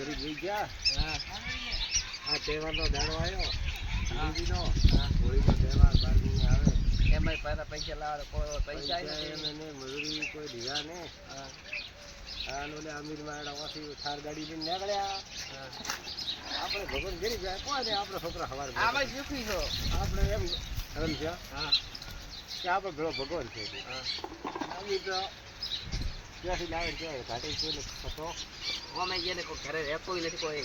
ગરીબ રહી ગયા? હા. આ તહેવારનો દાડો આવ્યો. હોળીનો તહેવાર બાર મહિને આવે. એમાંય પાછા પૈસા લાવવા કોઈ પૈસા એને મજૂરી કોઈ દીધા નહીં. હા. આ અમીર મારા ઓછી થાર ગાડી લઈને નીકળ્યા. હા. આપણે ભગવાન ગરીબ જાય કોઈ આપણે છોકરા સવાર આમાં સુખી છો આપણે એમ સમજ્યા હા. કે આપણે પેલો ભગવાન છે હા. અમીર તો ત્યાંથી લાવે ત્યાં ઘાટી ને ખતો અમે જેને કોઈ ઘરે રહેતું નથી કોઈ.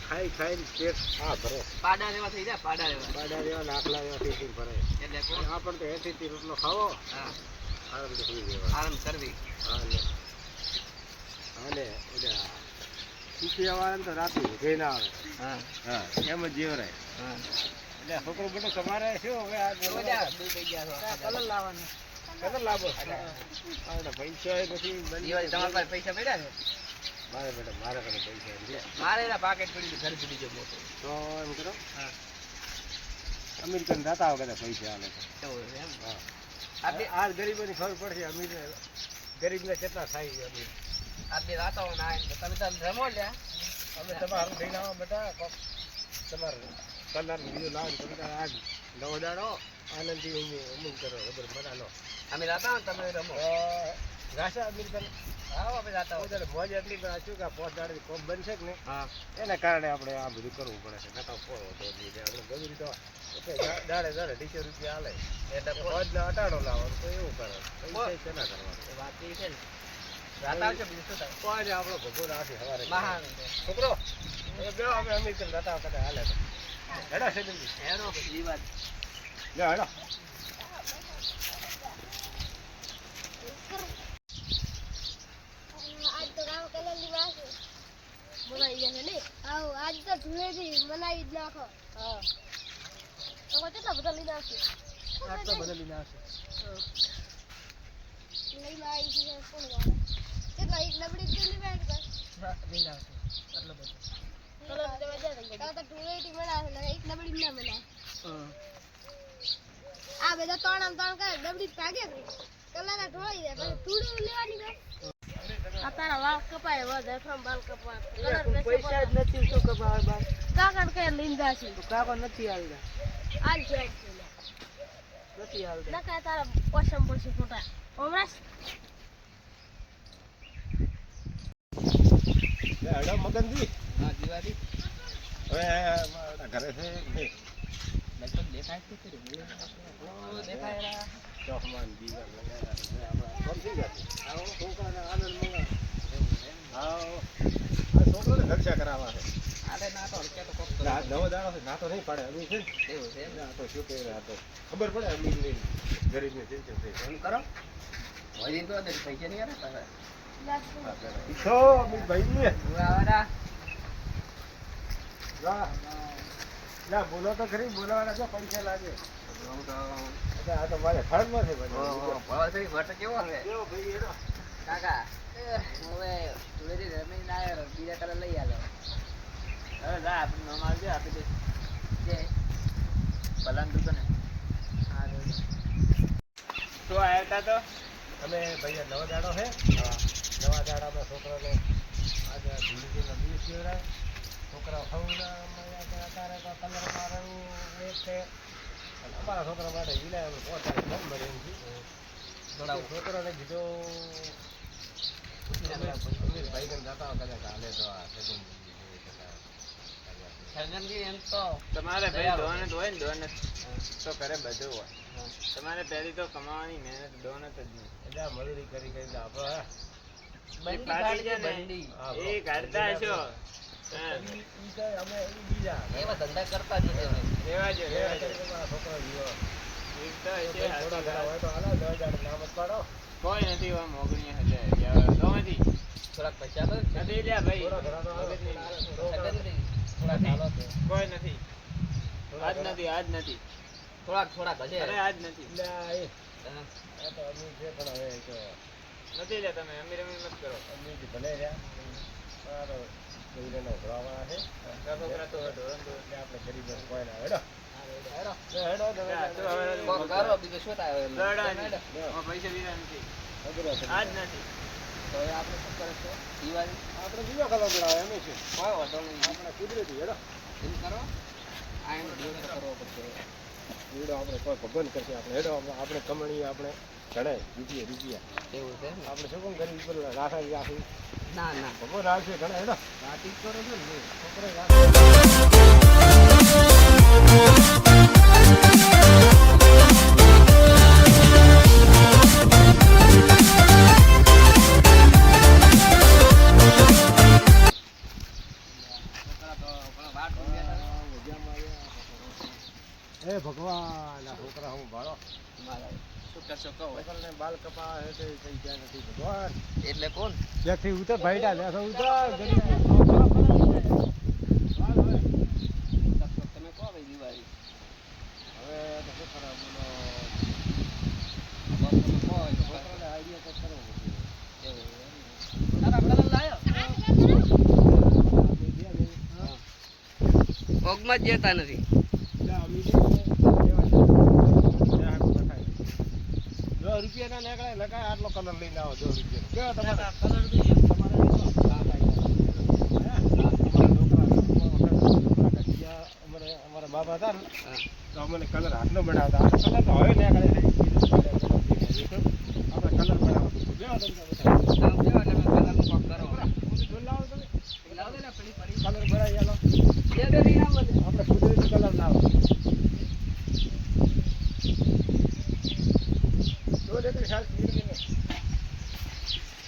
ખાઈ ખાઈને પેટ હા ભરે. પાડા રેવા થઈ જાય પાડા રેવા ભરે. એટલે કોણ? તો એથી થી રોટલો ખાવો. હા. આરામ આરામ કરવી હાલે. હાલે એટલે સુખી આવવાને તો રાતે ઊંઘે ના આવે. હા. હા એમ જ જીવરાય. હા. એટલે છોકરો બધો તમારે શું હવે આ કલર લાવવાનો. કદર લાભો આપણે પૈસા તમારા પાસે પૈસા પડ્યા છે? મારે બેટા મારે કને પૈસા છે. મારે એના પાકેટ પડી ઘર પડી ગયો મોટો. તો એમ કરો. હા. અમેરિકન દાતા વગર પૈસા આલે છે. એમ? હા. આ ગરીબોની ખબર પડશે અમીર ગરીબને કેટલા થાય છે અમીર. આ બે વાતાઓ ના. તમે તમે રમો લ્યા. અમે તમારું લઈને આવો બેટા તમારે તમારું કલર બીજું લાવો તમે આજ નવો દાડો આનંદથી ઊંઘી કરો ખબર મજા લો. અમે જાતા તમે રમો. રાશા તમે? આવો અમે જાતા હોય. મોજ એટલી શું કે પોત દાડે કોમ બનશે કે ને હા. એના કારણે આપણે આ બધું કરવું પડે છે. નકા ફોડો તો નહીં. આપણે ગજરી તો દાડે દાડે ટીચર રૂપિયા હાલે એટલે તો અટાડો લાવવાનો તો એવું કરે. પૈસા ના કરવાનું? વાત એ છે ને. રાતા આવશે બીજું શું થાય? કોઈ આપણો ભગો રાખી સવારે છોકરો અમે અમેરિકન દાતા કદાચ હાલે. હેડા છે એનો વાત. લે હેડો ગયા છે ને આવો આજ તો ધૂળેથી મનાવી જ નાખો હા તો કેટલા બધા લઈને આવશે આટલો બધો. લઈને આવશે લઈને આવી છે કોણ જાણે કેટલા એક નબળી જ લઈને બેઠ બસ લઈને આવશે આટલો બધો કલર દેવા જાય તો તો ધૂળેથી મનાવે એક નબળી ના મનાવે આ બધા ત્રણ આમ ત્રણ કરે ડબડી ભાગે કલર ઢોળી દે પછી થોડું લેવાની બસ તારા વાળ કપાય વધે ફમ બાલ કપાય. પૈસા જ નથી શું કપાવે બાર કાકડ કે લીંદા છે? તો નથી આવતા આજ જાય છે. નથી આવતા નકા તારા પસમ પછી ફોટા. ઓમરાસ મગનજી. હા હવે ઘરે છે કે નહીં? છે ખરી. ઓ, દેખાય રા. ચોકમાં ને બીજા લગાડ્યા છે. આપણા સમજી ગયા આવો છોકરાને આનંદ મંગા આવો આ છોકરાને ખર્ચા કરાવવા છે આલે ના તો હલકે તો કોક એટલે આ કરવું. નવો દાડો છે ના તો નહીં પાડે અમીર છે ને એવું એમ ને? ખબર કરો વળી તો પૈસા નહીં આવે. ઈચ્છો અમીર ભાઈ આવે રા. ના બોલો તો ખરી બોલાવાના તો પૈસા લાગે તો આ તો મારે ફળમાં નથી ભાઈ ભાવ કેવો? કેવો ભાઈ કાકા એ, હવે ધૂળેટી રમીને આયો, બીજા કલર લઈ આલો. હવે જા, આપણે નામ આવજે, આપી દે. જે. ભલાની દુકાને. હા. શું આવ્યા તા તો અમે ભાઈ નવો દાડો છે નવા દાડામાં છોકરાને આજે દિવસ કેવડાય છોકરા અમારા છોકરા માટે વિલાય અમે પહોંચાડી મન છે. છોકરાને કીધો ભાઈ ને જાતા કદાચ હાલે તો આ સગન સરગમજી એમ તો તમારે ભાઈ હોય. ને તો કરે બધું હોય. તમારે પહેલી તો કમાવાની મહેનત દોનત જ નહીં. એટલે મજૂરી કરી કરી આપણે હા. બંડી પાડી ને, એ કાઢતા હશો. હા. ઈ- ઈ અમે બીજા એવા ધંધા કરતા જ છોકરા કોઈ નથી હોય હજાર. નથી થોડાક પૈસા નથી લ્યા ભાઈ. કોઈ નથી. આજ નથી આજ નથી. થોડાક થોડાક હશે. અરે આજ નથી. એ તો અમીર છે પણ હવે એ તો નથી લ્યા તમે અમીર અમીર મત કરો. અમીર ભલે રહ્યા. બૈરાના ઉભરાવાળા છે. તો તો એટલે આપણે ગરીબ કોઈ ના હેડો. આપણે કોઈ ભગવાન કરશે આપણે. હેડો આપણે કમણી આપણે. ચડે રૂપિયા રૂપિયા એવું છે આપણે શું કામ ગરીબ પર રાખી રાખી ના ના. ભગવાન રાખશે ઘણા હેડો. જ કરો છો ને. રાખે છોકરા કરશો કહો બાલ કપા હે તે કઈ નથી ભગવાન એટલે કોણ? જેથી ઉતર ભાઈડા લેસો ઉતર તમે કહો ભાઈ દિવાળી હવે તો કરે બોલો. આઈડિયા તો લાયો? પગમાં જ જતા નથી. રૂપિયા ના નીકળે લગાય આટલો કલર લઈને આવો જો રૂપિયા. કયો તમારે? કલર જોઈએ અમારા બાબા હતા ને તો અમને કલર હાથનો બનાવતા. કલર તો હવે નીકળે આપણે કલર બનાવતો કેવો તમને બધા આમ કેવા એટલે મેં કલરનું કોક કરો બધું જોઈ લાવો તમે લાવ દે ને પેલી પડી કલર બનાવી આલો બે બે લઈને આવો બધે. આપણે કુદરતી કલર લાવો જો દેખે ખ્યાલ પીર ને એ લઈ આપણે આ જો અમીરના છોકરામાં ધોવા લાવો લાવો લાવો લે. ના પાણી ના હડ જબર જબર હમણે ભાગ અમીરના છોકરા ઉડી હાલો કલર આવે. સારો એટલે કહેવાય. અમારા આપણા ઘંટા વખત આપણે આ ના કરતા વાત કેટલી આવે કલરની હા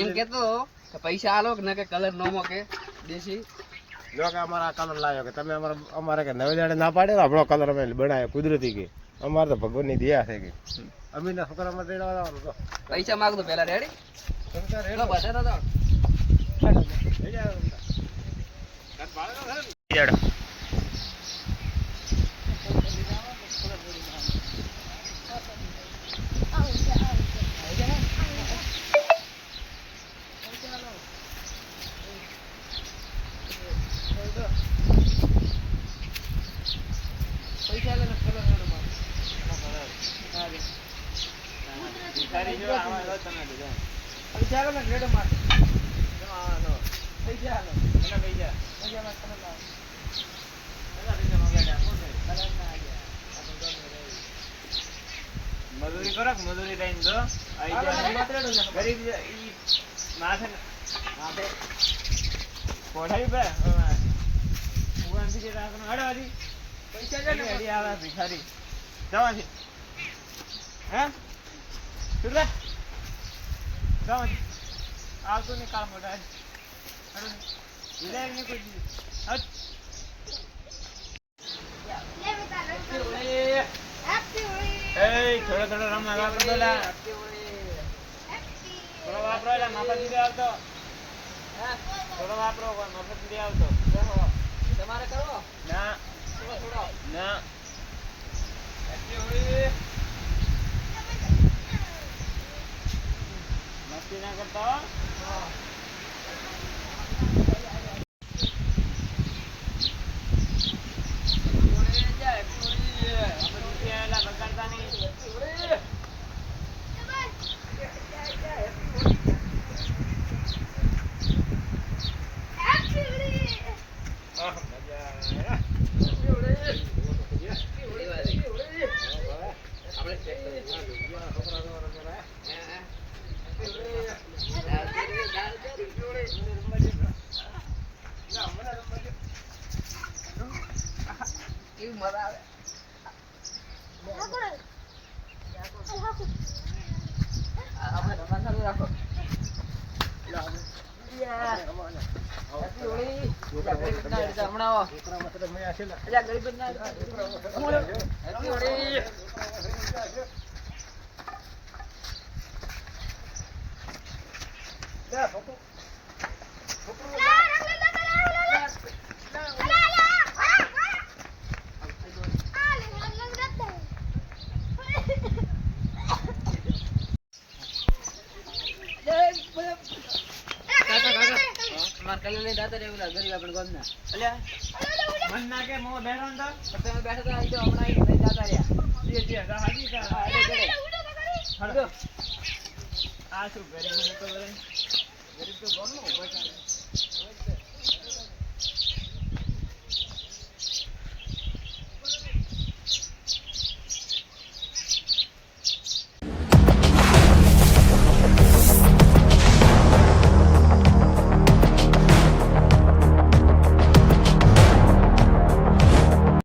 એમ કેતો કે પૈસા આલો કે ના કે કલર નો મોકે દેશી. જો કે અમારા કલર લાવ્યો કે તમે અમારા અમારે કે નવે દાડે ના પાડે તો આપણો કલર અમે બનાવ્યો કુદરતી કે. અમારે તો ભગવાનની દયા છે કે. અમીરના છોકરામાં તેડવા લાવવાનું તો. પૈસા માંગતો પેલા રેડી. રેડો? બધા તો જાઓ. લઈ જાઓ તમે તાર. તાર ભાડે તો ખરા ને? પૈસા લે ને કલર રેડો મારો. હા રે. ભિખારી જેવા આવા લો તમે બધા. પૈસા લે ને રેડો મારો. કેમ આવા લો? પૈસા આલો. કેટલા પૈસા? પૈસા માં કલર લાવો. કેટલા પૈસા મંગાવ્યા? કોણ છે? કલર ના તો ગમે રે. મજૂરી કરો મજૂરી જાય. રેડો ને. ગરીબ માથે ને માથે. પોઢાઈ બે હવે ઉગાનથી જે રાખવાનું પૈસા ને. હડી આવે ભિખારી જવાથી હે? શું આવતું નહીં કામ મોટા વિદાય નહીં. કોઈ થોડો થોડો લા થોડો વાપરો એટલે મફત નથી આવતો હા, થોડો વાપરો મફત નથી આવતો. તમારે કરવો ના. થોડો થોડો. ના એટલી હોળી મસ્તી ના કરતા જાય, જોડે. આપણે રૂપિયા એલા બગાડતા નહીં. જોડે. આહ, મજા આવે. જોડે. જોડે. જોડે. આપણે ચેક કરીએ. હા, દુનિયા છોકરા તો રમે રે. ના, મને રમવા દે. કેવું મજા આવે આપણે રમવા ચાલુ રાખો આપણે રમવાના. હેપી હોળી અલ્યા, ગરીબ અલ્યા, ગરીબ ના રીતે. હેપી હોળી લે, છોકરો. છોકરો. લઈને જાતા રહ્યા ઓલા ગરીબ આપણે ગામના. અલ્યા મન ના કે મો બેઠો ને તો તો તમે બેઠો તો હમણાં અહીં લઈને રહ્યા. જે જે હતા હાજી કા હા, એટલે. આ શું ગરીબ મને ગરીબ તો ગામનો ઊભો છે.